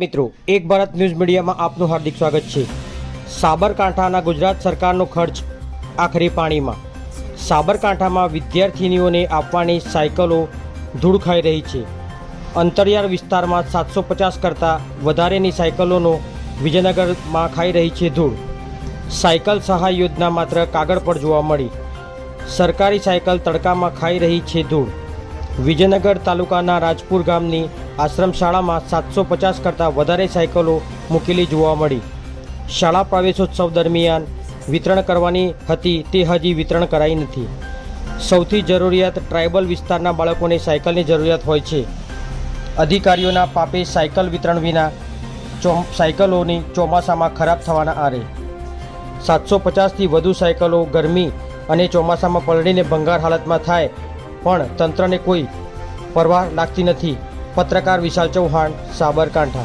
મિત્રો, એક ભારત ન્યૂઝ મીડિયામાં આપનું હાર્દિક સ્વાગત છે. સાબરકાંઠાના ગુજરાત સરકારનો ખર્ચ આખરે પાણીમાં. સાબરકાંઠામાં વિદ્યાર્થિનીઓને આપવાની સાયકલો ધૂળ ખાઈ રહી છે. અંતરિયાળ વિસ્તારમાં સાતસો પચાસ કરતાં વધારેની સાયકલોનો વિજયનગરમાં ખાઈ રહી છે ધૂળ. સાયકલ સહાય યોજના માત્ર કાગળ પર જોવા મળી. સરકારી સાયકલ તડકામાં ખાઈ રહી છે ધૂળ. વિજયનગર તાલુકાના રાજપુર ગામની આશ્રમ શાળામાં સાતસો પચાસ કરતાં વધારે સાયકલો મૂકેલી જોવા મળી. શાળા પ્રવેશોત્સવ દરમિયાન વિતરણ કરવાની હતી તે હજી વિતરણ કરાઈ નથી. સૌથી જરૂરિયાત ટ્રાઇબલ વિસ્તારના બાળકોને સાયકલની જરૂરિયાત હોય છે. અધિકારીઓના પાપે સાયકલ વિતરણ વિના ચો સાયકલોની ચોમાસામાં ખરાબ થવાના આરે. સાતસો પચાસથી વધુ સાયકલો ગરમી અને ચોમાસામાં પલળીને ભંગાર હાલતમાં થાય પણ તંત્રને કોઈ પરવા લાગતી નથી. पत्रकार विशाल चव्हाण साबरकांठा.